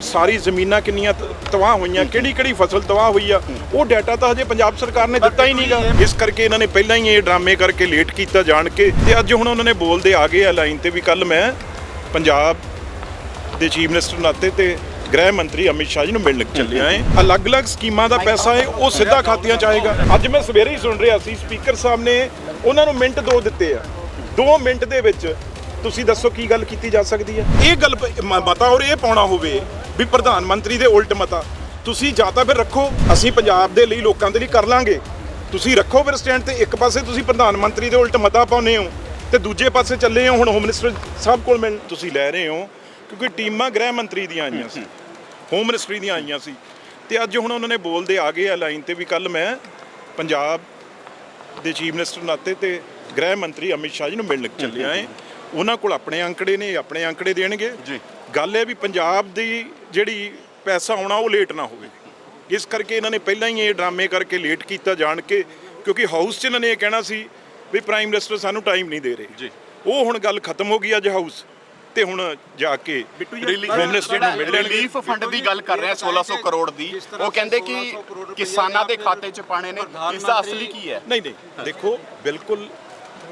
ਸਾਰੀ ਜ਼ਮੀਨਾਂ ਕਿੰਨੀਆਂ ਤਬਾਹ ਹੋਈਆਂ ਕਿਹੜੀ ਕਿਹੜੀ ਫਸਲ ਤਬਾਹ ਹੋਈ ਆ ਉਹ ਡਾਟਾ ਤਾਂ ਹਜੇ ਪੰਜਾਬ ਸਰਕਾਰ ਨੇ ਦਿੱਤਾ ਹੀ ਨਹੀਂਗਾ ਇਸ ਕਰਕੇ ਇਹਨਾਂ ਨੇ ਪਹਿਲਾਂ ਹੀ ਇਹ ਡਰਾਮੇ ਕਰਕੇ ਲੇਟ ਕੀਤਾ ਜਾਣ ਕੇ ਤੇ ਅੱਜ ਹੁਣ ਉਹਨਾਂ ਨੇ ਬੋਲਦੇ ਆ ਗਏ ਆ ਲਾਈਨ ਤੇ ਵੀ ਕੱਲ ਮੈਂ ਪੰਜਾਬ ਦੇ ਚੀਫ ਮਿਨਿਸਟਰ ਨਾਤੇ ਤੇ ਗ੍ਰਹਿ ਮੰਤਰੀ ਅਮਿਤ ਸ਼ਾਹ ਜੀ ਨੂੰ ਮਿਲਣ ਚੱਲਿਆ ਏ ਅਲੱਗ-ਅਲੱਗ ਸਕੀਮਾਂ ਦਾ ਪੈਸਾ ਹੈ ਉਹ ਸਿੱਧਾ ਖਾਤਿਆਂ ਚ ਆਏਗਾ। ਅੱਜ ਮੈਂ ਸਵੇਰੇ ਹੀ ਸੁਣ ਰਿਹਾ ਸੀ ਸਪੀਕਰ ਸਾਹਿਬ ਨੇ ਉਹਨਾਂ ਨੂੰ ਮਿੰਟ ਦੋ ਦਿੱਤੇ ਆ। 2 ਮਿੰਟ ਦੇ ਵਿੱਚ ਤੁਸੀਂ ਦੱਸੋ ਕੀ ਗੱਲ ਕੀਤੀ ਜਾ ਸਕਦੀ ਹੈ? ਇਹ ਗੱਲ ਮਤਾ ਔਰ ਇਹ ਪਾਉਣਾ ਹੋਵੇ ਵੀ ਪ੍ਰਧਾਨ ਮੰਤਰੀ ਦੇ ਉਲਟ ਮਤਾ। ਤੁਸੀਂ ਜਾਂ ਤਾਂ ਫਿਰ ਰੱਖੋ, ਅਸੀਂ ਪੰਜਾਬ ਦੇ ਲਈ ਲੋਕਾਂ ਦੇ ਲਈ ਕਰ ਲਾਂਗੇ। ਤੁਸੀਂ ਰੱਖੋ ਫਿਰ ਸਟੈਂਡ ਤੇ ਇੱਕ ਪਾਸੇ ਤੁਸੀਂ ਪ੍ਰਧਾਨ ਮੰਤਰੀ ਦੇ ਉਲਟ ਮਤਾ ਪਾਉਨੇ ਹੋ ਤੇ ਦੂਜੇ ਪਾਸੇ ਚੱਲੇ ਹੋ, ਹੁਣ ਹੋਮ ਮਿਨਿਸਟਰ ਸਾਹਿਬ ਕੋਲ ਮਿਲ ਤੁਸੀਂ ਲੈ ਰਹੇ ਹੋ, ਕਿਉਂਕਿ ਟੀਮਾਂ ਗ੍ਰਹਿ ਮੰਤਰੀ ਦੀਆਂ ਆਈਆਂ ਸੀ। ਹੋਮ ਮਿਨਿਸਟਰੀ ਦੀਆਂ ਆਈਆਂ ਸੀ। ਤੇ ਅੱਜ ਹੁਣ ਉਹਨਾਂ ਨੇ ਬੋਲਦੇ ਆ ਗਏ ਆ ਲਾਈਨ ਤੇ ਵੀ ਕੱਲ ਮੈਂ ਪੰਜਾਬ ਦੇ ਚੀਫ ਮਿਨਿਸਟਰ ਨਾਤੇ ਤੇ ਗ੍ਰਹਿ ਮੰਤਰੀ ਅਮਿਤ ਸ਼ਾਹ ਜੀ ਨੂੰ ਮਿਲਣ ਚੱਲਿਆ ਏ। ਉਹਨਾਂ ਕੋਲ ਆਪਣੇ ਅੰਕੜੇ ਨੇ ਆਪਣੇ ਅੰਕੜੇ ਦੇਣਗੇ। ਜੀ। ਗੱਲ ਇਹ ਵੀ ਪੰਜਾਬ ਦੀ ਜਿਹੜੀ ਪੈਸਾ ਆਉਣਾ ਉਹ ਲੇਟ ਨਾ ਹੋਵੇ। ਇਸ ਕਰਕੇ ਇਹਨਾਂ ਨੇ ਪਹਿਲਾਂ ਹੀ ਇਹ ਡਰਾਮੇ ਕਰਕੇ ਲੇਟ ਕੀਤਾ ਜਾਣ ਕੇ ਕਿਉਂਕਿ ਹਾਊਸ 'ਚ ਇਹਨਾਂ ਨੇ ਇਹ ਕਹਿਣਾ ਸੀ ਵੀ ਪ੍ਰਾਈਮ ਮਿਨਿਸਟਰ ਸਾਨੂੰ ਟਾਈਮ ਨਹੀਂ ਦੇ ਰਹੇ। ਜੀ। ਉਹ ਹੁਣ ਗੱਲ ਖਤਮ ਹੋ ਗਈ ਅੱਜ ਹਾਊਸ ਤੇ ਹੁਣ ਜਾ ਕੇ ਰਿਲੀਫ ਫੰਡ ਦੀ ਗੱਲ ਕਰ ਰਹੇ ਆ 1600 ਕਰੋੜ ਦੀ। ਉਹ ਕਹਿੰਦੇ ਕਿ ਕਿਸਾਨਾਂ ਦੇ ਖਾਤੇ 'ਚ ਪਾਣੇ ਨੇ। ਇਸ ਦਾ ਅਸਲੀ ਕੀ ਹੈ? ਨਹੀਂ ਨਹੀਂ। ਦੇਖੋ ਬਿਲਕੁਲ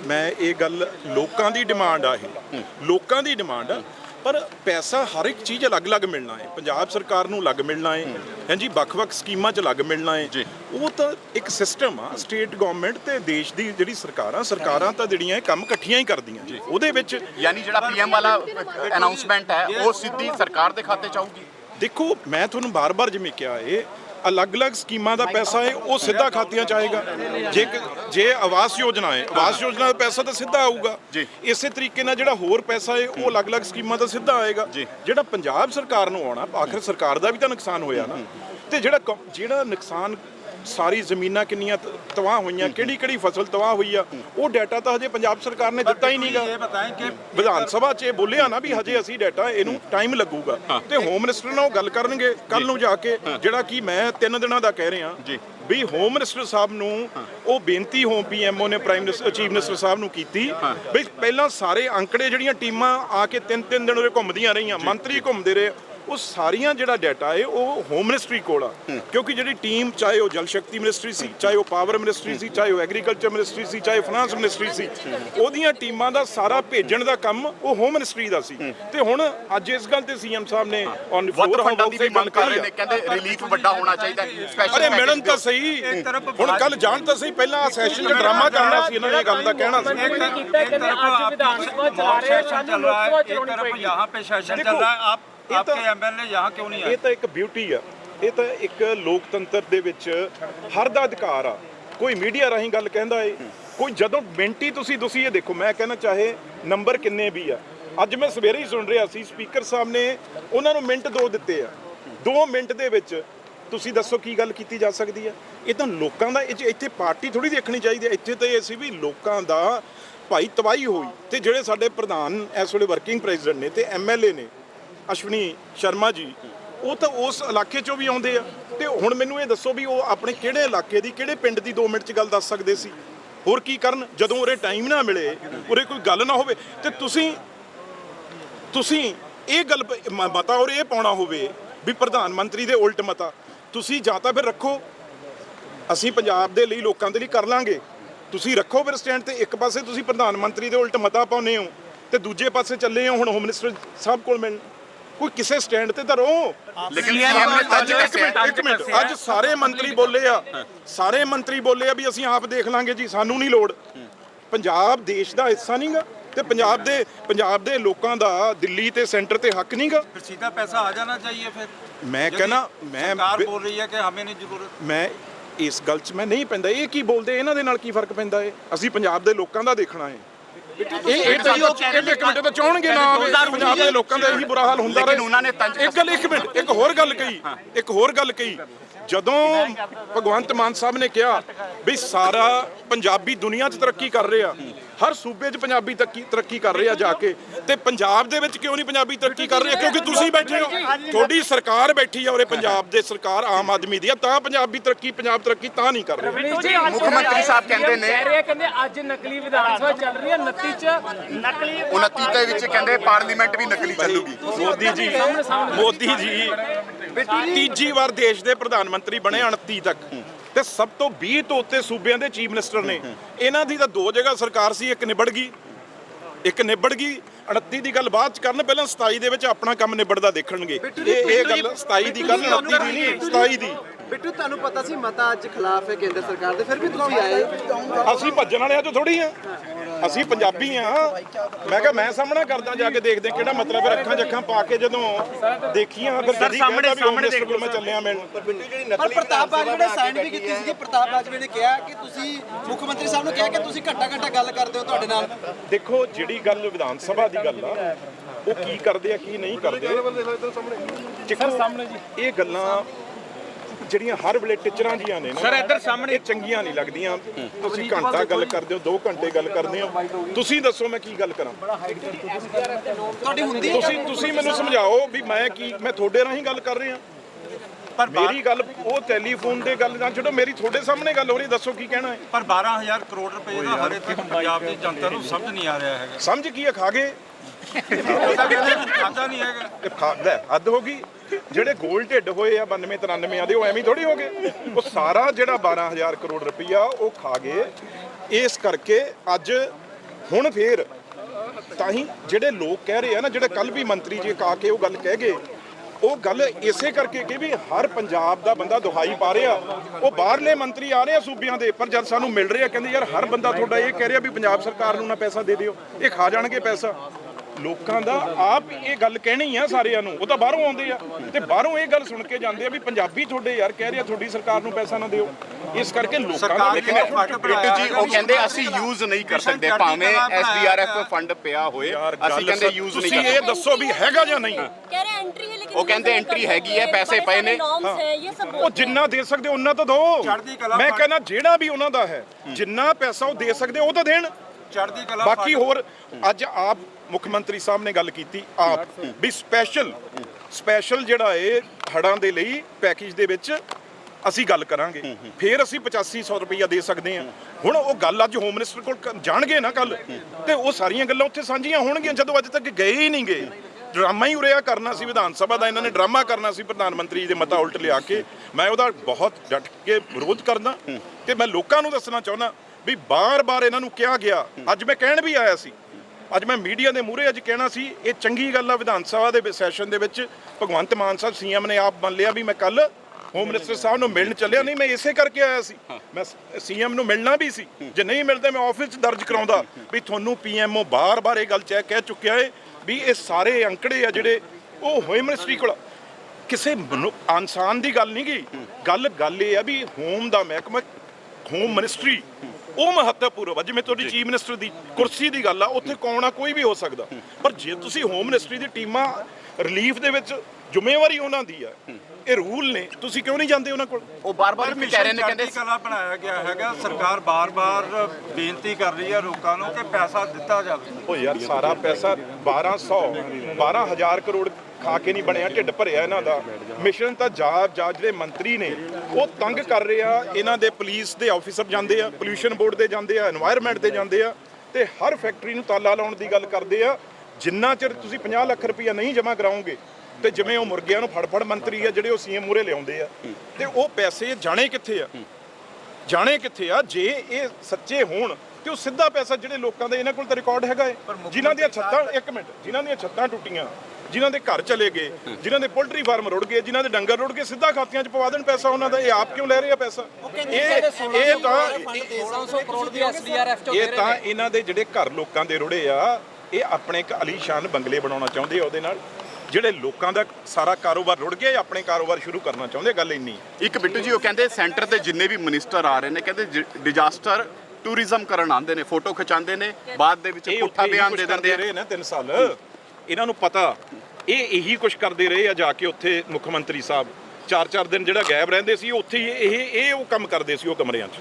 ਮੈਂ ਇਹ ਗੱਲ ਲੋਕਾਂ ਦੀ ਡਿਮਾਂਡ ਆ ਇਹ। ਲੋਕਾਂ ਦੀ ਡਿਮਾਂਡ ਆ ਪਰ ਪੈਸਾ ਹਰ ਇੱਕ ਚੀਜ਼ ਅਲੱਗ-ਅਲੱਗ ਮਿਲਣਾ ਹੈ। ਪੰਜਾਬ ਸਰਕਾਰ ਨੂੰ ਅਲੱਗ ਮਿਲਣਾ ਹੈ। ਹਾਂਜੀ ਵੱਖ-ਵੱਖ ਸਕੀਮਾਂ 'ਚ ਅਲੱਗ ਮਿਲਣਾ ਹੈ। ਉਹ ਤਾਂ ਇੱਕ ਸਿਸਟਮ ਆ ਸਟੇਟ ਗਵਰਨਮੈਂਟ ਤੇ ਦੇਸ਼ ਦੀ ਜਿਹੜੀ ਸਰਕਾਰਾਂ ਸਰਕਾਰਾਂ ਤਾਂ ਜਿਹੜੀਆਂ ਇਹ ਕੰਮ ਇਕੱਠੀਆਂ ਹੀ ਕਰਦੀਆਂ ਉਹਦੇ ਵਿੱਚ ਯਾਨੀ ਜਿਹੜਾ ਪੀਐਮ ਵਾਲਾ ਅਨਾਉਂਸਮੈਂਟ ਹੈ ਉਹ ਸਿੱਧੀ ਸਰਕਾਰ ਦੇ ਖਾਤੇ 'ਚ ਆਊਗੀ। ਦੇਖੋ ਮੈਂ ਤੁਹਾਨੂੰ ਬਾਰ-ਬਾਰ ਜਿਵੇਂ ਕਿਹਾ ਇਹ ਅਲੱਗ-ਅਲੱਗ ਸਕੀਮਾਂ ਦਾ ਪੈਸਾ ਹੈ ਉਹ ਸਿੱਧਾ ਖਾਤਿਆਂ 'ਚ ਆਏਗਾ ਜੇ ਜੇ ਆਵਾਸ ਯੋਜਨਾ ਹੈ ਆਵਾਸ ਯੋਜਨਾ ਦਾ ਪੈਸਾ ਤਾਂ ਸਿੱਧਾ ਆਊਗਾ। ਇਸੇ ਤਰੀਕੇ ਨਾਲ ਜਿਹੜਾ ਹੋਰ ਪੈਸਾ ਹੈ ਉਹ ਅਲੱਗ-ਅਲੱਗ ਸਕੀਮਾਂ ਦਾ ਸਿੱਧਾ ਆਏਗਾ। ਜਿਹੜਾ ਪੰਜਾਬ ਸਰਕਾਰ ਨੂੰ ਆਉਣਾ ਆਖਰ ਸਰਕਾਰ ਦਾ ਵੀ ਤਾਂ ਨੁਕਸਾਨ ਹੋਇਆ ਨਾ ਤੇ ਜਿਹੜਾ ਜਿਹੜਾ ਨੁਕਸਾਨ ਸਾਰੀ ਜ਼ਮੀਨਾਂ ਕਿੰਨੀਆਂ ਤ- ਤਬਾਹ ਹੋਈਆਂ ਕਿਹੜੀ ਕਿਹੜੀ ਫਸਲ ਤਬਾਹ ਹੋਈ ਆ ਉਹ ਡਾਟਾ ਤਾਂ ਹਜੇ ਪੰਜਾਬ ਸਰਕਾਰ ਨੇ ਦਿੱਤਾ ਹੀ ਨਹੀਂਗਾ ये बताएं कि ਵਿਧਾਨ ਸਭਾ 'ਚ ਇਹ ਬੋਲਿਆ ਨਾ ਵੀ ਹਜੇ ਅਸੀਂ ਡਾਟਾ ਇਹਨੂੰ ਟਾਈਮ ਲੱਗੂਗਾ ਤੇ ਹੋਮ ਮਿਨਿਸਟਰ ਨਾਲ ਉਹ ਗੱਲ ਕਰਨਗੇ ਕੱਲ ਨੂੰ ਜਾ ਕੇ ਜਿਹੜਾ ਕਿ ਮੈਂ ਤਿੰਨ ਦਿਨਾਂ ਦਾ ਕਹਿ ਰਿਹਾ ਜੀ। ਵੀ ਹੋਮ ਮਿਨਿਸਟਰ ਸਾਹਿਬ ਨੂੰ ਉਹ ਬੇਨਤੀ ਹੋਮ ਪੀਐਮਓ ਨੇ ਪ੍ਰਾਈਮ ਮਿਨਿਸਟਰ ਚੀਫ ਮਿਨਿਸਟਰ ਸਾਹਿਬ ਨੂੰ ਕੀਤੀ ਵੀ ਪਹਿਲਾਂ ਸਾਰੇ ਅੰਕੜੇ ਜਿਹੜੀਆਂ ਟੀਮਾਂ ਆ ਕੇ ਤਿੰਨ ਤਿੰਨ ਦਿਨ ਉਰੇ ਘੁੰਮਦੀਆਂ ਰਹੀਆਂ ਮੰਤਰੀ ਘੁੰਮਦੇ ਰਹੇ ਉਹ ਸਾਰੀਆਂ ਜਿਹੜਾ ਡਾਟਾ ਹੈ ਉਹ ਹੋਮ ਮਿਨਿਸਟਰੀ ਕੋਲ ਆ। ਕਿਉਂਕਿ ਜਿਹੜੀ ਟੀਮ ਚਾਹੇ ਉਹ ਜਲ ਸ਼ਕਤੀ ਮਿਨਿਸਟਰੀ ਸੀ ਚਾਹੇ ਉਹ ਪਾਵਰ ਮਿਨਿਸਟਰੀ ਸੀ ਚਾਹੇ ਉਹ ਐਗਰੀਕਲਚਰ ਮਿਨਿਸਟਰੀ ਸੀ ਚਾਹੇ ਫਾਈਨਾਂਸ ਮਿਨਿਸਟਰੀ ਸੀ ਉਹਦੀਆਂ ਟੀਮਾਂ ਦਾ ਸਾਰਾ ਭੇਜਣ ਦਾ ਕੰਮ ਉਹ ਹੋਮ ਮਿਨਿਸਟਰੀ ਦਾ ਸੀ। ਤੇ ਹੁਣ ਅੱਜ ਇਸ ਗੱਲ ਤੇ ਸੀਐਮ ਸਾਹਿਬ ਨੇ ਔਨ ਫਲੋਰ ਫੰਡਾਂ ਦੀ ਵੀ ਕਰ ਰਹੇ ਨੇ ਕਹਿੰਦੇ ਰਿਲੀਫ ਵੱਡਾ ਹੋਣਾ ਚਾਹੀਦਾ ਅਰੇ ਮੈਡਮ ਤਾਂ ਸਹੀ। ਹੁਣ ਕੱਲ ਜਾਣ ਤਾਂ ਸਹੀ ਪਹਿਲਾਂ ਆ ਸੈਸ਼ਨ 'ਚ ਡਰਾਮਾ ਕਰਨਾ ਸੀ ਇਹਨਾਂ ਨੇ ਗੱਲ ਦਾ ਕਹਿਣਾ ਸੀ। ਇੱਕ ਤਰਫ ਵਿਧਾਨ ਸਭਾ ਚਲਾ ਰਹੇ ਹਨ ਲੋਕ ਸਭਾ ਚਲਾਉਣੀ ਪਈ ਯਹਾਂ ਪ੍ਰਸ਼ਾਸਨ ਚੱਲ ਰਹਾ ਆਪ आपके एमएलए यहाँ क्यों नहीं ਇਹ आए ਤਾਂ ਇੱਕ ਬਿਊਟੀ ਆ ਇਹ ਤਾਂ ਇੱਕ ਲੋਕਤੰਤਰ ਦੇ ਵਿੱਚ ਹਰ ਦਾ ਅਧਿਕਾਰ ਆ ਕੋਈ ਮੀਡੀਆ ਰਾਹੀਂ ਗੱਲ ਕਹਿੰਦਾ ਏ ਕੋਈ ਜਦੋਂ ਮਿੰਟੀ ਤੁਸੀਂ ਤੁਸੀਂ ਇਹ ਦੇਖੋ ਮੈਂ ਕਹਿੰਦਾ ਚਾਹੇ ਨੰਬਰ ਕਿੰਨੇ ਵੀ ਆ ਅੱਜ ਮੈਂ ਸਵੇਰੇ ਹੀ ਸੁਣ ਰਿਹਾ ਸੀ ਸਪੀਕਰ ਸਾਹਿਬ ਨੇ ਉਹਨਾਂ ਨੂੰ ਮਿੰਟ ਦੋ ਦਿੱਤੇ ਆ 2 ਮਿੰਟ ਦੇ ਵਿੱਚ ਤੁਸੀਂ ਦੱਸੋ ਕੀ ਗੱਲ ਕੀਤੀ ਜਾ ਸਕਦੀ ਆ ਇਹ ਤਾਂ ਲੋਕਾਂ ਦਾ ਇਹ 'ਚ ਇੱਥੇ ਪਾਰਟੀ ਥੋੜੀ ਦੇਖਣੀ ਚਾਹੀਦੀ ਹੈ ਇੱਥੇ ਤਾਂ ਇਹ ਸੀ ਵੀ ਲੋਕਾਂ ਦਾ ਭਾਈ ਤਬਾਹੀ ਹੋਈ ਤੇ ਜਿਹੜੇ ਸਾਡੇ ਪ੍ਰਧਾਨ ਇਸ ਵੇਲੇ ਵਰਕਿੰਗ ਪ੍ਰੈਜ਼ੀਡੈਂਟ ਨੇ ਤੇ ਐਮਐਲਏ ਨੇ ਅਸ਼ਵਨੀ ਸ਼ਰਮਾ ਜੀ, ਉਹ ਤਾਂ ਉਸ ਇਲਾਕੇ ਚੋਂ ਵੀ ਆਉਂਦੇ ਆ। ਤੇ ਹੁਣ ਮੈਨੂੰ ਇਹ ਦੱਸੋ ਵੀ ਉਹ ਆਪਣੇ ਕਿਹੜੇ ਇਲਾਕੇ ਦੀ, ਕਿਹੜੇ ਪਿੰਡ ਦੀ 2 ਮਿੰਟ 'ਚ ਗੱਲ ਦੱਸ ਸਕਦੇ ਸੀ? ਹੋਰ ਕੀ ਕਰਨ? ਜਦੋਂ ਉਰੇ ਟਾਈਮ ਨਾ ਮਿਲੇ, ਉਰੇ ਕੋਈ ਗੱਲ ਨਾ ਹੋਵੇ। ਤੇ ਤੁਸੀਂ ਤੁਸੀਂ ਇਹ ਗੱਲ ਮਤਾ ਔਰ ਇਹ ਪਾਉਣਾ ਹੋਵੇ ਵੀ ਪ੍ਰਧਾਨ ਮੰਤਰੀ ਦੇ ਉਲਟ ਮਤਾ, ਤੁਸੀਂ ਜਾਂ ਤਾਂ ਫਿਰ ਰੱਖੋ। ਅਸੀਂ ਪੰਜਾਬ ਦੇ ਲਈ ਲੋਕਾਂ ਦੇ ਲਈ ਕਰ ਲਾਂਗੇ। ਤੁਸੀਂ ਰੱਖੋ ਫਿਰ ਸਟੈਂਡ ਤੇ, ਇੱਕ ਪਾਸੇ ਤੁਸੀਂ ਪ੍ਰਧਾਨ ਮੰਤਰੀ ਦੇ ਉਲਟ ਮਤਾ ਪਾਉਨੇ ਹੋ, ਤੇ ਦੂਜੇ ਪਾਸੇ ਚੱਲੇ ਹੋ, ਹੁਣ ਹੋਮ ਮਿਨਿਸਟਰ ਸਾਹਿਬ ਕੋਲ ਮਿਲ ਕੋਈ ਕਿਸੇ ਸਟੈਂਡ ਤੇ ਤਾਂ ਰਹੋ। ਅੱਜ ਇੱਕ ਮਿੰਟ ਇੱਕ ਮਿੰਟ। ਅੱਜ ਸਾਰੇ ਮੰਤਰੀ ਬੋਲੇ ਆ। ਸਾਰੇ ਮੰਤਰੀ ਬੋਲੇ ਆ ਵੀ ਅਸੀਂ ਆਪ ਦੇਖ ਲਾਂਗੇ ਜੀ ਸਾਨੂੰ ਨਹੀਂ ਲੋੜ। ਪੰਜਾਬ ਦੇਸ਼ ਦਾ ਹਿੱਸਾ ਨਹੀਂਗਾ ਤੇ ਪੰਜਾਬ ਦੇ ਪੰਜਾਬ ਦੇ ਲੋਕਾਂ ਦਾ ਦਿੱਲੀ ਤੇ ਸੈਂਟਰ ਤੇ ਹੱਕ ਨਹੀਂਗਾ। ਫਿਰ ਸਿੱਧਾ ਪੈਸਾ ਆ ਜਾਣਾ ਚਾਹੀਏ ਫਿਰ। ਮੈਂ ਕਹਿੰਦਾ ਮੈਂ ਸਰਕਾਰ ਬੋਲ ਰਹੀ ਹੈ ਕਿ ਹਮੇ ਨਹੀਂ ਜ਼ਰੂਰਤ। ਮੈਂ ਇਸ ਗੱਲ 'ਚ ਮੈਂ ਨਹੀਂ ਪੈਂਦਾ। ਇਹ ਕੀ ਬੋਲਦੇ ਇਹਨਾਂ ਦੇ ਨਾਲ ਕੀ ਫ਼ਰਕ ਪੈਂਦਾ ਏ? ਅਸੀਂ ਪੰਜਾਬ ਦੇ ਲੋਕਾਂ ਦਾ ਦੇਖਣਾ ਏ। ਇਹ ਇਹ ਤਾਂ ਇਹ ਇੱਕ ਮਿੰਟ ਤਾਂ ਚਾਹਣਗੇ ਨਾ। ਪੰਜਾਬ ਦੇ ਲੋਕਾਂ ਦਾ ਇਹੀ ਬੁਰਾ ਹਾਲ ਹੁੰਦਾ ਲੇਕਿਨ ਰਹੇ ਉਹਨਾਂ ਨੇ ਤੰਜ ਇੱਕ ਗੱਲ ਇੱਕ ਮਿੰਟ ਇੱਕ ਹੋਰ ਗੱਲ ਕਹੀ ਇੱਕ ਹੋਰ ਗੱਲ ਕਹੀ ਜਦੋਂ ਭਗਵੰਤ ਮਾਨ ਸਾਹਿਬ ਨੇ ਕਿਹਾ ਵੀ ਸਾਰਾ ਪੰਜਾਬੀ ਦੁਨੀਆ 'ਚ ਤਰੱਕੀ ਕਰ ਰਿਹਾ ਹਰ ਸੂਬੇ 'ਚ ਪੰਜਾਬੀ ਤਰੱਕੀ ਤਰੱਕੀ ਕਰ ਰਹੇ ਆ ਜਾ ਕੇ। ਤੇ ਪੰਜਾਬ ਦੇ ਵਿੱਚ ਕਿਉਂ ਨਹੀਂ ਪੰਜਾਬੀ ਤਰੱਕੀ ਕਰ ਰਹੀ ਹੈ ਕਿਉਂਕਿ ਤੁਸੀਂ ਬੈਠੇ ਹੋ। ਤੁਹਾਡੀ ਸਰਕਾਰ ਬੈਠੀ ਆ ਉਰੇ ਪੰਜਾਬ ਦੇ ਸਰਕਾਰ ਆਮ ਆਦਮੀ ਦੀ ਆ। ਤਾਂ ਪੰਜਾਬੀ ਤਰੱਕੀ ਪੰਜਾਬ ਤਰੱਕੀ ਤਾਂ ਨਹੀਂ ਕਰ ਰਹੀ। ਮੁੱਖ ਮੰਤਰੀ ਸਾਹਿਬ ਕਹਿੰਦੇ ਨੇ। ਕਹਿ ਰਹੇ ਆ, ਕਹਿੰਦੇ ਅੱਜ ਨਕਲੀ ਵਿਧਾਨ ਸਭਾ ਚੱਲ ਰਹੀ ਹੈ 29 ਚ ਨਕਲੀ 29 ਦੇ ਵਿੱਚ ਕਹਿੰਦੇ ਪਾਰਲੀਮੈਂਟ ਵੀ ਨਕਲੀ ਚੱਲੂਗੀ। ਮੋਦੀ ਜੀ ਮੋਦੀ ਜੀ ਤੀਜੀ ਵਾਰ ਦੇਸ਼ ਦੇ ਪ੍ਰਧਾਨ ਮੰਤਰੀ ਬਣੇ 29 ਤੱਕ। ਤੇ ਸਭ ਤੋਂ 20 ਤੋਂ ਉੱਤੇ ਸੂਬਿਆਂ ਦੇ ਚੀਫ ਮਿਨਿਸਟਰ ਨੇ। ਇਹਨਾਂ ਦੀ ਤਾਂ ਦੋ ਜਗ੍ਹਾ ਸਰਕਾਰ ਸੀ ਇੱਕ ਨਿਬੜ ਗਈ। ਇੱਕ ਨਿਬੜ ਗਈ। 29 ਦੀ ਗੱਲ ਬਾਅਦ ਚ ਕਰਨ ਪਹਿਲਾਂ 27 ਦੇ ਵਿੱਚ ਆਪਣਾ ਕੰਮ ਨਿਬੜਦਾ ਦੇਖਣਗੇ। ਇਹ ਇਹ ਗੱਲ 27 ਦੀ ਗੱਲ 29 ਦੀ ਨਹੀਂ 27 ਦੀ। ਬਿੱਟੂ ਤੁਹਾਨੂੰ ਪਤਾ ਸੀ ਮਤਾ ਅੱਜ ਖਿਲਾਫ ਹੈ ਕੇਂਦਰ ਸਰਕਾਰ ਦੇ ਫਿਰ ਵੀ ਤੁਸੀਂ ਆਏ ਅਸੀਂ ਭੱਜਣ ਵਾਲਿਆਂ ਤੋਂ ਥੋੜੀ ਆ ਅਸੀਂ ਪੰਜਾਬੀ ਆ। ਮੈਂ ਕਿਹਾ ਮੈਂ ਸਾਹਮਣਾ ਕਰਦਾ ਜਾ ਕੇ ਦੇਖਦੇ ਕਿਹੜਾ ਮਤਲਬ ਫਿਰ ਅੱਖਾਂ ਜੱਖਾਂ ਪਾ ਕੇ ਜਦੋਂ ਦੇਖੀਆਂ ਫਿਰ ਜਦੀ ਸਾਹਮਣੇ ਸਾਹਮਣੇ ਦੇਖੋ ਮੈਂ। ਚੱਲਿਆ ਮੈਨੂੰ ਪਰ ਪ੍ਰਤਾਪ ਬਾਜਵਾ ਨੇ ਸਾਈਨ ਵੀ ਕੀਤੀ ਸੀ ਪ੍ਰਤਾਪ ਬਾਜਵਾ ਨੇ ਕਿਹਾ ਕਿ ਤੁਸੀਂ ਮੁੱਖ ਮੰਤਰੀ ਸਾਹਿਬ ਨੂੰ ਕਿਹਾ ਕਿ ਤੁਸੀਂ ਘੱਟਾ ਘੱਟਾ ਗੱਲ ਕਰਦੇ ਹੋ ਤੁਹਾਡੇ ਨਾਲ। ਦੇਖੋ ਜਿਹੜੀ ਗੱਲ ਵਿਧਾਨ ਸਭਾ ਦੀ ਗੱਲ ਆ ਉਹ ਕੀ ਕਰਦੇ ਆ ਕੀ ਨਹੀਂ ਕਰਦੇ। ਸਰ ਸਾਹਮਣੇ ਜੀ। ਇਹ ਗੱਲਾਂ ਜਿਹੜੀਆਂ ਹਰ ਵੇਲੇ ਟੀਚਰਾਂ ਜੀਆਂ ਨੇ ਸਰ ਇੱਧਰ ਸਾਹਮਣੇ ਇਹ ਚੰਗੀਆਂ ਨਹੀਂ ਲੱਗਦੀਆਂ। ਤੁਸੀਂ ਘੰਟਾ ਗੱਲ ਕਰਦੇ ਹੋ 2 ਘੰਟੇ ਗੱਲ ਕਰਦੇ ਹੋ। ਤੁਸੀਂ ਦੱਸੋ ਮੈਂ ਕੀ ਗੱਲ ਕਰਾਂ? ਤੁਹਾਡੀ ਹੁੰਦੀ ਤੁਸੀਂ ਤੁਸੀਂ ਮੈਨੂੰ ਸਮਝਾਓ ਵੀ ਮੈਂ ਕੀ ਮੈਂ ਤੁਹਾਡੇ ਰਾਹੀਂ ਗੱਲ ਕਰ ਰਿਹਾ। ਪਰ ਮੇਰੀ ਗੱਲ ਉਹ ਟੈਲੀਫੋਨ ਦੇ ਗੱਲ ਨਾਲ ਛੱਡੋ ਮੇਰੀ ਤੁਹਾਡੇ ਸਾਹਮਣੇ ਗੱਲ ਹੋ ਰਹੀ ਦੱਸੋ ਕੀ ਕਹਿਣਾ ਹੈ? ਪਰ 12000 ਕਰੋੜ ਰੁਪਏ ਦਾ ਹਰੇ ਤੱਕ ਪੰਜਾਬ ਦੀ ਜਨਤਾ ਨੂੰ ਸਮਝ ਨਹੀਂ ਆ ਰਿਹਾ ਹੈਗਾ। ਸਮਝ ਕੀ ਆ ਖਾ ਗਏ? ਉਹਦਾ ਨਹੀਂ ਹੈਗਾ ਇਹ ਖਾ ਹੱਦ ਹੋ ਗਈ। ਜਿਹੜੇ ਗੋਲ ਢਿੱਡ ਹੋਏ ਆ 92 93 ਦੇ ਉਹ ਐਵੇਂ ਥੋੜੀ ਹੋ ਗਏ। ਉਹ ਸਾਰਾ ਜਿਹੜਾ 12000 ਕਰੋੜ ਰੁਪਈਆ, ਉਹ ਖਾ ਗਏ। ਇਸ ਕਰਕੇ ਅੱਜ ਹੁਣ ਫੇਰ ਤਾਂ ਹੀ ਜਿਹੜੇ ਲੋਕ ਕਹਿ ਰਹੇ ਆ ਨਾ, ਜਿਹੜੇ ਕੱਲ ਵੀ ਮੰਤਰੀ ਜੀ ਕਾ ਕੇ ਉਹ ਗੱਲ ਕਹਿ ਗਏ, ਉਹ ਗੱਲ ਇਸੇ ਕਰਕੇ ਕਿ ਵੀ ਹਰ ਪੰਜਾਬ ਦਾ ਬੰਦਾ ਦੁਹਾਈ ਪਾ ਰਿਹਾ। ਉਹ ਬਾਹਰਲੇ ਮੰਤਰੀ ਆ ਰਹੇ ਆ ਸੂਬਿਆਂ ਦੇ, ਪਰ ਜਦ ਸਾਨੂੰ ਮਿਲ ਰਹੇ ਆ, ਕਹਿੰਦੇ ਯਾਰ ਹਰ ਬੰਦਾ ਤੁਹਾਡਾ ਇਹ ਕਹਿ ਰਿਹਾ ਵੀ ਪੰਜਾਬ ਸਰਕਾਰ ਨੂੰ ਨਾ ਪੈਸਾ ਦੇ ਦਿਓ, ਇਹ ਖਾ ਜਾਣਗੇ ਪੈਸਾ। ਲੋਕਾਂ ਦਾ ਆਪ ਇਹ ਗੱਲ ਕਹਿਣੀ ਆ ਸਾਰਿਆਂ ਨੂੰ ਉਹ ਤਾਂ ਬਾਹਰੋਂ ਆਉਂਦੇ ਆ। ਤੇ ਬਾਹਰੋਂ ਇਹ ਗੱਲ ਸੁਣ ਕੇ ਜਾਂਦੇ ਆ ਵੀ ਪੰਜਾਬੀ ਤੁਹਾਡੇ ਯਾਰ ਕਹਿ ਰਿਹਾ ਤੁਹਾਡੀ ਸਰਕਾਰ ਨੂੰ ਪੈਸਾ ਨਾ ਦਿਓ। ਇਸ ਕਰਕੇ ਲੋਕਾਂ ਦਾ ਲੇਕਿਨ ਬਿੱਟੂ ਜੀ ਉਹ ਕਹਿੰਦੇ ਅਸੀਂ ਯੂਜ਼ ਨਹੀਂ ਕਰ ਸਕਦੇ ਭਾਵੇਂ ਐਸਡੀਆਰਐਫ ਫੰਡ ਪਿਆ ਹੋਏ ਅਸੀਂ ਕਹਿੰਦੇ ਯੂਜ਼ ਨਹੀਂ ਕਰ ਤੁਸੀਂ ਇਹ ਦੱਸੋ ਵੀ ਹੈਗਾ ਜਾਂ ਨਹੀਂ? ਕਹਿ ਰਹੇ ਐਂਟਰੀ ਹੈ ਲੇਕਿਨ ਉਹ ਕਹਿੰਦੇ ਐਂਟਰੀ ਹੈਗੀ ਹੈ ਪੈਸੇ ਪਏ ਨੇ। ਉਹ ਜਿੰਨਾ ਦੇ ਸਕਦੇ ਉਹਨਾਂ ਤਾਂ ਦਿਓ ਮੈਂ ਕਹਿੰਦਾ ਜਿਹੜਾ ਵੀ ਉਹਨਾਂ ਦਾ ਹੈ ਜਿੰਨਾ ਪੈਸਾ ਉਹ ਦੇ ਸਕਦੇ ਉਹ ਤਾਂ ਦੇਣ। ਚੜ੍ਹਦੀ ਕਲਾ ਬਾਕੀ ਹੋਰ ਅੱਜ ਆਪ ਮੁੱਖ ਮੰਤਰੀ ਸਾਹਿਬ ਨੇ ਗੱਲ ਕੀਤੀ ਆਪ ਵੀ ਸਪੈਸ਼ਲ ਸਪੈਸ਼ਲ ਜਿਹੜਾ ਏ ਹੜਾਂ ਦੇ ਲਈ ਪੈਕੇਜ ਦੇ ਵਿੱਚ ਅਸੀਂ ਗੱਲ ਕਰਾਂਗੇ। ਫਿਰ ਅਸੀਂ 8500 ਰੁਪਈਆ ਦੇ ਸਕਦੇ ਹਾਂ। ਹੁਣ ਉਹ ਗੱਲ ਅੱਜ ਹੋਮ ਮਿਨਿਸਟਰ ਕੋਲ ਜਾਣਗੇ ਨਾ ਕੱਲ ਤੇ ਉਹ ਸਾਰੀਆਂ ਗੱਲਾਂ ਉੱਥੇ ਸਾਂਝੀਆਂ ਹੋਣਗੀਆਂ ਜਦੋਂ ਅੱਜ ਤੱਕ ਗਏ ਹੀ ਨਹੀਂ ਗਏ। ਡਰਾਮਾ ਹੀ ਉਰਿਆ ਕਰਨਾ ਸੀ ਵਿਧਾਨ ਸਭਾ ਦਾ ਇਹਨਾਂ ਨੇ ਡਰਾਮਾ ਕਰਨਾ ਸੀ ਪ੍ਰਧਾਨ ਮੰਤਰੀ ਦੇ ਮਤਾ ਉਲਟ ਲਿਆ ਕੇ। ਮੈਂ ਉਹਦਾ ਬਹੁਤ ਡਟ ਕੇ ਵਿਰੋਧ ਕਰਦਾ। ਤੇ ਮੈਂ ਲੋਕਾਂ ਨੂੰ ਦੱਸਣਾ ਚਾਹੁੰਦਾ ਵੀ ਬਾਰ-ਬਾਰ ਇਹਨਾਂ ਨੂੰ ਕਿਹਾ ਗਿਆ। ਅੱਜ ਮੈਂ ਕਹਿਣ ਵੀ ਆਇਆ ਸੀ। ਅੱਜ ਮੈਂ ਮੀਡੀਆ ਦੇ ਮੂਹਰੇ ਅੱਜ ਕਹਿਣਾ ਸੀ ਇਹ ਚੰਗੀ ਗੱਲ ਆ ਵਿਧਾਨ ਸਭਾ ਦੇ ਸੈਸ਼ਨ ਦੇ ਵਿੱਚ ਭਗਵੰਤ ਮਾਨ ਸਾਹਿਬ ਸੀਐਮ ਨੇ ਆਪ ਮੰਨ ਲਿਆ ਵੀ ਮੈਂ ਕੱਲ ਹੋਮ ਮਿਨਿਸਟਰ ਸਾਹਿਬ ਨੂੰ ਮਿਲਣ ਚੱਲਿਆ। ਨਹੀਂ ਮੈਂ ਇਸੇ ਕਰਕੇ ਆਇਆ ਸੀ। ਮੈਂ ਸੀਐਮ ਨੂੰ ਮਿਲਣਾ ਵੀ ਸੀ। ਜੇ ਨਹੀਂ ਮਿਲਦਾ ਮੈਂ ਆਫਿਸ 'ਚ ਦਰਜ ਕਰਾਉਂਦਾ ਵੀ ਤੁਹਾਨੂੰ ਪੀਐਮਓ ਬਾਰ-ਬਾਰ ਇਹ ਗੱਲ ਚੈ ਕਹਿ ਚੁੱਕਿਆ ਏ ਵੀ ਇਹ ਸਾਰੇ ਅੰਕੜੇ ਆ ਜਿਹੜੇ ਉਹ ਹੋਮ ਮਿਨਿਸਟਰੀ ਕੋਲ ਕਿਸੇ ਇਨਸਾਨ ਦੀ ਗੱਲ ਨਹੀਂ ਗਈ ਗੱਲ ਗੱਲ ਇਹ ਆ ਵੀ ਹੋਮ ਦਾ ਮਹਿਕਮਾ ਹੋਮ ਮਿਨਿਸਟਰੀ ਉਹ ਮਹੱਤਵਪੂਰਨ ਆ। ਜਿਵੇਂ ਤੁਹਾਡੀ ਚੀਫ ਮਿਨਿਸਟਰ ਦੀ ਕੁਰਸੀ ਦੀ ਗੱਲ ਆ ਉੱਥੇ ਕੌਣ ਆ ਕੋਈ ਵੀ ਹੋ ਸਕਦਾ। ਪਰ ਜੇ ਤੁਸੀਂ ਹੋਮ ਮਿਨਿਸਟਰੀ ਦੀ ਟੀਮਾਂ ਰਿਲੀਫ ਦੇ ਵਿੱਚ ਜ਼ਿੰਮੇਵਾਰੀ ਉਹਨਾਂ ਦੀ ਆ ਇਹ ਰੂਲ ਨੇ ਤੁਸੀਂ ਕਿਉਂ ਨਹੀਂ ਜਾਂਦੇ ਉਹਨਾਂ ਕੋਲ? ਉਹ ਬਾਰ-ਬਾਰ ਵੀ ਕਹਿ ਰਹੇ ਨੇ ਕਹਿੰਦੇ ਕਲਾ ਬਣਾਇਆ ਗਿਆ ਹੈਗਾ ਸਰਕਾਰ ਬਾਰ-ਬਾਰ ਬੇਨਤੀ ਕਰ ਰਹੀ ਹੈ ਲੋਕਾਂ ਨੂੰ ਕਿ ਪੈਸਾ ਦਿੱਤਾ ਜਾਵੇ। ਉਹ ਯਾਰ ਸਾਰਾ ਪੈਸਾ 1200 12000 ਕਰੋੜ ਖਾ ਕੇ ਨਹੀਂ ਬਣਿਆ ਢਿੱਡ ਭਰਿਆ ਇਹਨਾਂ ਦਾ। ਮਿਸ਼ਨ ਤਾਂ ਜਾ ਜਾ ਜਿਹੜੇ ਮੰਤਰੀ ਨੇ ਉਹ ਤੰਗ ਕਰ ਰਹੇ ਆ। ਇਹਨਾਂ ਦੇ ਪੁਲਿਸ ਦੇ ਆਫੀਸਰ ਜਾਂਦੇ ਆ ਪੋਲੂਸ਼ਨ ਬੋਰਡ ਦੇ ਜਾਂਦੇ ਆ এনवायरमेंट ਦੇ ਜਾਂਦੇ ਆ ਤੇ ਹਰ ਫੈਕਟਰੀ ਨੂੰ ਤਾਲਾ ਲਾਉਣ ਦੀ ਗੱਲ ਕਰਦੇ ਆ। ਜਿੰਨਾ ਚਿਰ ਤੁਸੀਂ 50 ਲੱਖ ਰੁਪਇਆ ਨਹੀਂ ਜਮ੍ਹਾਂ ਕਰਾਉਂਗੇ ਤੇ ਜਿਵੇਂ ਉਹ ਮੁਰਗਿਆਂ ਨੂੰ ਫੜਫੜ ਮੰਤਰੀ ਆ ਜਿਹੜੇ ਉਹ ਸੀਐਮ ਮੂਰੇ ਲਿਆਉਂਦੇ ਆ ਤੇ ਉਹ ਪੈਸੇ ਜਾਣੇ ਕਿੱਥੇ ਆ? ਜਾਣੇ ਕਿੱਥੇ ਆ? ਜੇ ਇਹ ਸੱਚੇ ਹੋਣ ਤੇ ਉਹ ਸਿੱਧਾ ਪੈਸਾ ਜਿਹੜੇ ਲੋਕਾਂ ਦੇ ਇਹਨਾਂ ਕੋਲ ਤਾਂ ਰਿਕਾਰਡ ਹੈਗਾ ਏ। ਜਿਨ੍ਹਾਂ ਦੀਆਂ ਛੱਤਾਂ ਇੱਕ ਮਿੰਟ ਜਿਨ੍ਹਾਂ ਦੀਆਂ ਛੱਤਾਂ ਟੁੱਟੀਆਂ ਜਿਨ੍ਹਾਂ ਦੇ ਘਰ ਚਲੇ ਗਏ ਜਿਨ੍ਹਾਂ ਦੇ ਪੋਲਟਰੀ ਫਾਰਮ ਰੁੜ ਗਏ ਜਿਨ੍ਹਾਂ ਦੇ ਡੰਗਰ ਰੁੜ ਗਏ ਸਿੱਧਾ ਖਾਤਿਆਂ 'ਚ ਪਵਾ ਦੇਣ ਪੈਸਾ ਉਹਨਾਂ ਦਾ ਇਹ ਆਪ ਕਿਉਂ ਲੈ ਰਹੇ ਆ ਪੈਸਾ? ਇਹ ਇਹ ਤਾਂ 1600 ਕਰੋੜ ਦੀ ਐਸਡੀਆਰਐਫ ਚੋਂ ਇਹ ਤਾਂ ਇਹਨਾਂ ਦੇ ਜਿਹੜੇ ਘਰ ਲੋਕਾਂ ਦੇ ਰੁੜੇ ਆ ਇਹ ਆਪਣੇ ਇੱਕ ਅਲੀਸ਼ਾਨ ਬੰਗਲੇ ਬਣਾਉਣਾ ਚਾਹੁੰਦੇ ਆ ਉਹਦੇ ਨਾਲ। ਜਿਹੜੇ ਲੋਕਾਂ ਦਾ ਸਾਰਾ ਕਾਰੋਬਾਰ ਰੁੜ ਗਿਆ ਆਪਣੇ ਕਾਰੋਬਾਰ ਸ਼ੁਰੂ ਕਰਨਾ ਚਾਹੁੰਦੇ ਗੱਲ ਇੰਨੀ। ਇੱਕ ਬਿੱਟੂ ਜੀ ਉਹ ਕਹਿੰਦੇ ਸੈਂਟਰ ਤੇ ਜਿੰਨੇ ਵੀ ਮਿਨਿਸਟਰ ਆ ਰਹੇ ਨੇ ਕਹਿੰਦੇ ਡਿਜ਼ਾਸਟਰ ਟੂਰਿਜ਼ਮ ਕਰਨ ਆਉਂਦੇ ਨੇ ਫੋਟੋ ਖਿਚਾਉਂਦੇ ਨੇ ਬਾਅਦ ਦੇ ਵਿੱਚ ਪੁੱਠਾ ਬਿਆਨ ਦੇ ਦਿੰਦੇ ਆ। ਰਹੇ ਨਾ 3 ਸਾਲ। ਇਹਨਾਂ ਨੂੰ ਪਤਾ, ਇਹ ਇਹੀ ਕੁਝ ਕਰਦੇ ਰਹੇ ਆ ਜਾ ਕੇ ਉੱਥੇ ਮੁੱਖ ਮੰਤਰੀ ਸਾਹਿਬ। ਚਾਰ ਚਾਰ ਦਿਨ ਜਿਹੜਾ ਗਾਇਬ ਰਹਿੰਦੇ ਸੀ, ਉੱਥੇ ਹੀ ਇਹ ਇਹ ਉਹ ਕੰਮ ਕਰਦੇ ਸੀ ਉਹ ਕਮਰਿਆਂ 'ਚ।